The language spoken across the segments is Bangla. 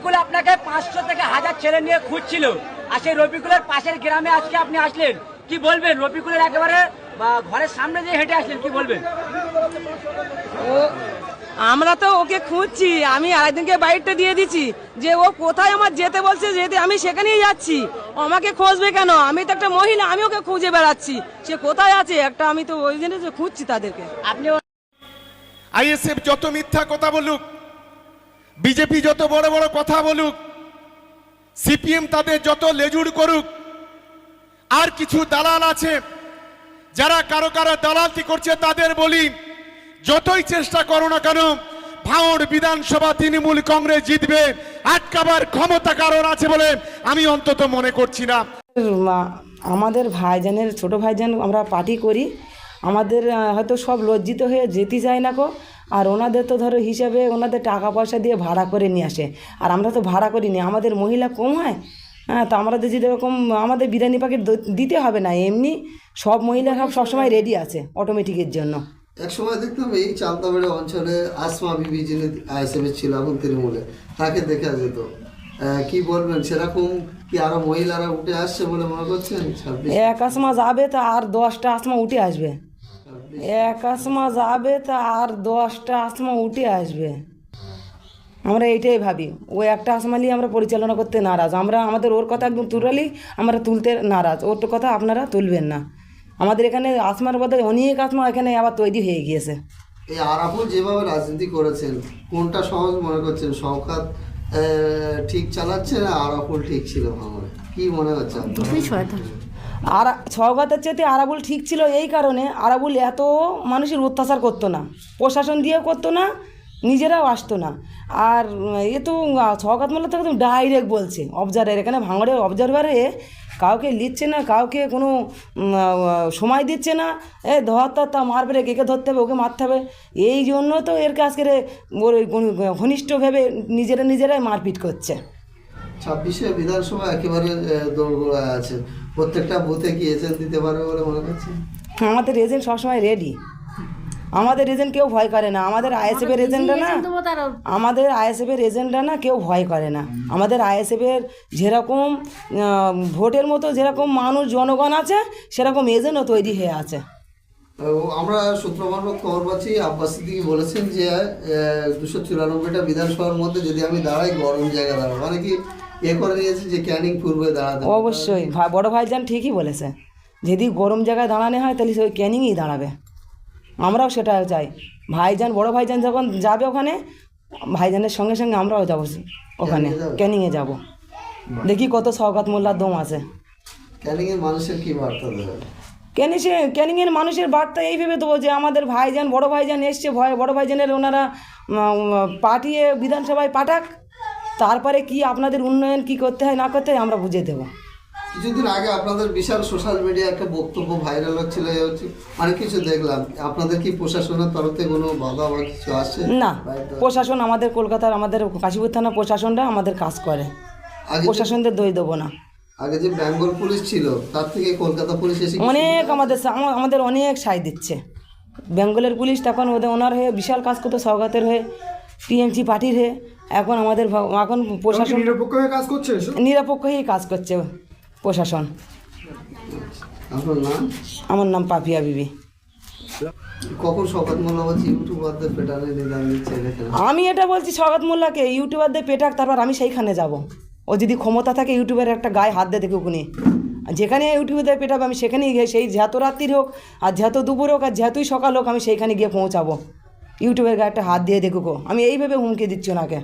রবিকুল আপনাকে পাঁচশো থেকে হাজার ছেলে নিয়ে খুঁজছিল। আর সেই রবিকুলের পাশের গ্রামে আজকে আপনি আসলেন। কি বলবেন? রবিকুলের একেবারে বা ঘরের সামনে দিয়ে হেঁটে আসলেন কি বলবেন? ও আমরা তো ওকে খুঁজছি। আমি আরেকদিনকে বাইকটা দিয়ে দিচ্ছি। যে ও কোথায় আমার যেতে বলছে যেতে আমি সেখানেই যাচ্ছি। ও আমাকে খুঁজবে কেন? আমি তো একটা মহিলা আমি ওকে খুঁজে বেড়াচ্ছি। সে কোথায় আছে? একটা আমি তো ওই জন্য খুঁজছি তাদেরকে। আপনি আইএসএফ যত মিথ্যা কথা বলুক বিজেপি যত বড় বড় কথা বলুক, সিপিএম তাদের যত লেজুড় করুক, আর কিছু দালাল আছে যারা কারও কারও দালালতি করছে তাদের বলি, যতই চেষ্টা করো না কেন, ভাঙড় বিধানসভা তৃণমূল কংগ্রেস জিতবে, আটকাবার ক্ষমতা কারণ আছে বলে আমি অন্তত মনে করছি না। আমাদের ভাইজানের, ছোট ভাইজান আমরা পার্টি করি, আমাদের হয়তো সব লজ্জিত হয়ে যেতে যায় না কো আর ওনাদের তো ধরো হিসাবে ওনাদের টাকা পয়সা দিয়ে ভাড়া করে নিয়ে আসে। আর আমরা তো ভাড়া করিনি আমাদের মহিলা কম হয়? হ্যাঁ তো আমাদের যদি এরকম আমাদের বিরিয়ানি প্যাকেট দিতে হবে না এমনি সব মহিলা সব সবসময় রেডি আছে অটোমেটিকের জন্য। এক সময় দেখতাম এই চালতাবাড়ি অঞ্চলে আসমা বিবি যিনি আইএসএফের ছিল এখন তৃণমূলে তাকে দেখা যেত। কি বলবেন সেরকম কি আরও মহিলারা উঠে আসছে বলে মনে করছেন? এক আসমা যাবে তা আর দশটা আসমা উঠে আসবে। এক আসমা যাবে তা আর দশটা আসমা উঠে আসবে। আমরা এইটাই ভাবি। ও একটা আসমা নিয়ে আমরা পরিচালনা করতে নারাজ। আমরা আমাদের ওর কথা একদম তুলালি আমরা তুলতে নারাজ। ওর তো কথা আপনারা তুলবেন না। আমাদের এখানে আসমার বদলে অনেক আসমা এখানে আবার তৈরি হয়ে গিয়েছে। এই আরাফুল যেভাবে রাজনীতি করেছেন কোনটা সহজ মনে করছেন? শওকাত ঠিক চালাচ্ছে না আরাফুল ঠিক ছিল ভাঙড়ে? কি মনে হচ্ছে আপনার? আর ছগতের চেয়ে আরাবুল ঠিক ছিল এই কারণে আরাবুল এত মানুষের অত্যাচার করতো না। প্রশাসন দিয়েও করতো না, নিজেরাও আসতো না। আর এ তো ছগাত মোল্লা তো একদম ডাইরেক্ট বলছে অবজার্ভার এখানে ভাঙড়ে অবজারভারে কাউকে লিখছে না, কাউকে কোনো সময় দিচ্ছে না। এ, ধরতে তা মারবে রে, কেকে ধরতে হবে, ওকে মারতে হবে। এই জন্য তো এর কাছকে ওর ঘনিষ্ঠ ভেবে নিজেরা নিজেরাই মারপিট করছে। ছাব্বিশে বিধানসভা একেবারে আহ, আছে। প্রত্যেকটা বুথে কি এজেন্ট দিতে পারবে বলে মনে করছেন আমাদের এজেন্ট সবসময় রেডি আমাদের এজেন্ট কেউ ভয় করে না। আমাদের আইএসএফের এজেন্টরা না আমাদের আইএসএফের এজেন্টরা না কেউ ভয় করে না। আমাদের আইএসএফের যেরকম ভোটের মতো যেরকম মানুষ জনগণ আছে সেরকম এজেন্টও তৈরি হয়ে আছে। আমরা সূত্র মারফত খবর পাচ্ছি আব্বাস সিদ্দিকি বলেছেন যে দুশো চুরানব্বইটা বিধানসভার মধ্যে যদি আমি দাঁড়াই গরম জায়গা দাঁড়াবো। মানে কি এ করে নিয়েছে যে ক্যানিং পূর্বে দাঁড়াতে। অবশ্যই। ভাই বড় ভাইজান ঠিকই বলেছে। যদি গরম জায়গায় দাঁড়ানো হয় তাহলে সে ওই ক্যানিংই দাঁড়াবে। আমরাও সেটা চাই। ভাইজান বড় ভাইজান যখন যাবে ওখানে ভাইজানের সঙ্গে সঙ্গে আমরাও যাব ওখানে। ক্যানিংয়ে যাব? দেখি কত সৌগাত মোল্লার দম আছে। ক্যানিং এর মানুষের কি বার্তা দেবে? ক্যানি সে ক্যানিংয়ের মানুষের বার্তা এই ভেবে দেবো যে আমাদের ভাইজান বড় ভাইজান এসছে ভয় বড় ভাইজানের ওনারা পাঠিয়ে বিধানসভায় পাঠাক তারপরে কি আপনাদের উন্নয়ন কি করতে হয় না করতে হয় আমরা বুঝে দেবো। কিছুদিন আগে আপনাদের বিশাল সোশ্যাল মিডিয়া একটা বক্তব্য ভাইরাল হচ্ছিল অনেক কিছু দেখলাম। আপনাদের কি প্রশাসনের তরফ থেকে কোনো বাধা বা কিছু আসছে? না প্রশাসন আমাদের কলকাতার আমাদের কাশীপুর থানা প্রশাসনটা আমাদের কাজ করে। প্রশাসনদের দই দেবো না। আগে যে বেঙ্গল পুলিশ ছিল তার থেকে কলকাতা পুলিশ এসে অনেক আমাদের আমাদের অনেক সাই দিচ্ছে। বেঙ্গলের পুলিশ তখন ওদের ওনার হয়ে বিশাল কাজ করতো সৌগাতের হয়ে টিএমসি পার্টির হয়ে এখন আমাদের এখন প্রশাসন নিরপেক্ষ হয়ে কাজ করছে নিরপেক্ষ হয়েই কাজ করছে প্রশাসন। আপনার নাম? আমার নাম পাপিয়া বিবি। কখন শপথ মোল্লা বলছি ইউটিউবারদের পেটানে নিদান আমি এটা বলছি সৌগাত মোল্লাকে ইউটিউবারদের পেটাক তারপর আমি সেইখানে যাব। ও যদি ক্ষমতা থাকে ইউটিউবের একটা গায়ে হাত দিয়ে দেখুক উনি। আর যেখানে ইউটিউবের পেটাবে আমি সেখানেই গিয়ে সেই যত রাত্রির হোক আর যত দুপুর হোক আর যতই সকাল হোক আমি সেইখানে গিয়ে পৌঁছাবো। ইউটিউবের গায়ে একটা হাত দিয়ে দেখুক। আমি এইভাবে হুমকি দিচ্ছি ওনাকে।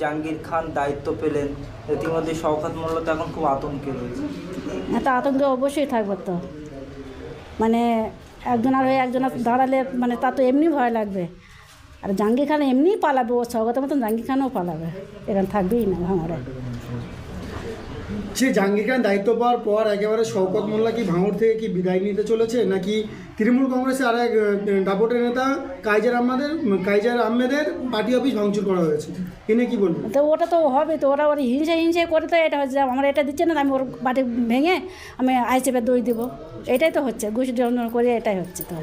জাহাঙ্গীর খান দায়িত্ব পেলেন। ইতিমধ্যে শওকত মোল্লা তো এখন খুব আতঙ্কে রয়েছে। হ্যাঁ একটা আতঙ্কে অবশ্যই থাকবে তো। মানে একজনের হয়ে একজনের দাঁড়ালে মানে তা তো এমনি ভয় লাগবে। আর জাঙ্গি খান এমনিই পালাবে ও স্বগতের মতন জাঙ্গি খানও পালাবে। এখানে থাকবেই না ভাঙড়ে। সে জাহাঙ্গীর খান দায়িত্ব পাওয়ার পর একেবারে শওকত মোল্লা কি ভাঙড় থেকে কি বিদায় নিতে চলেছে নাকি তৃণমূল কংগ্রেসের আর এক দাপটের নেতা কাইজার আহমেদের কাইজার আহমেদের পার্টি অফিস ভাঙচুর করা হয়েছে? এনে কি বলবেন? তো ওটা তো হবে তো ওরা ওর হিংসে হিংসে করে তো এটা হচ্ছে আমার এটা দিচ্ছে না আমি ওর বাটি ভেঙে আমি আইসেপে দই দেবো। এটাই তো হচ্ছে ঘুষ করে এটাই হচ্ছে তো।